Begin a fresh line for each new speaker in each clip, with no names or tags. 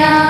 할렐루야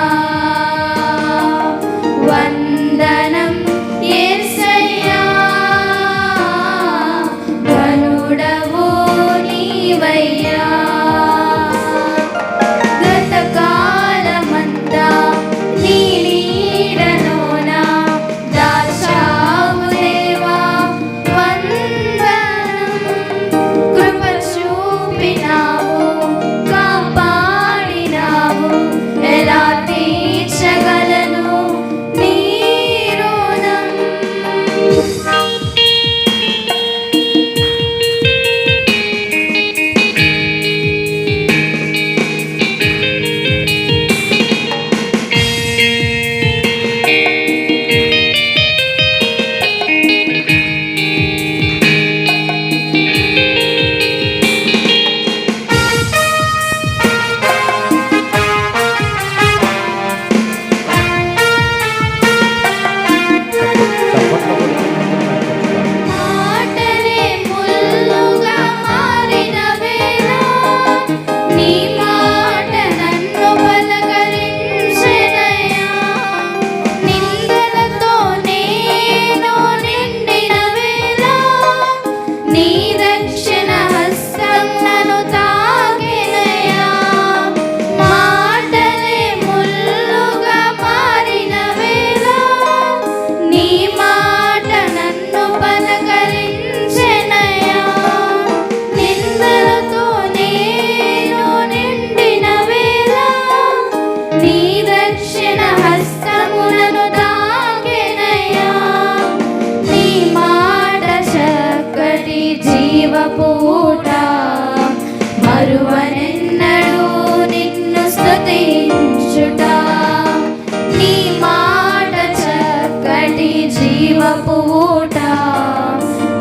జీవపు ఊట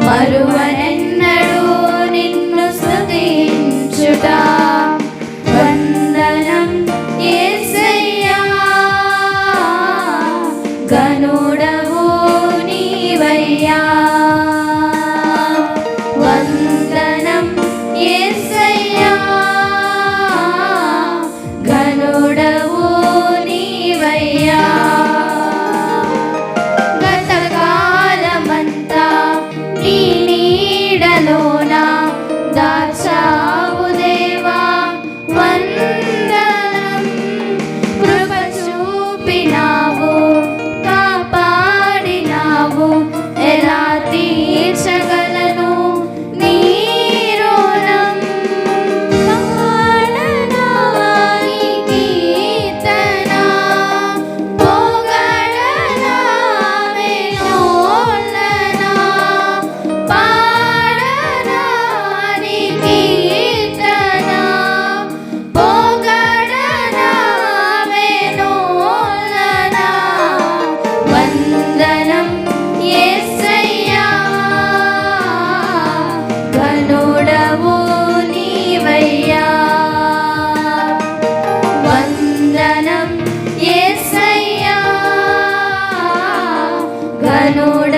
మరువనే వందనం ఎస్సయ్యా ఘనుడవు నీవయ్యా వందనం ఎస్సయ్యా ఘనుడ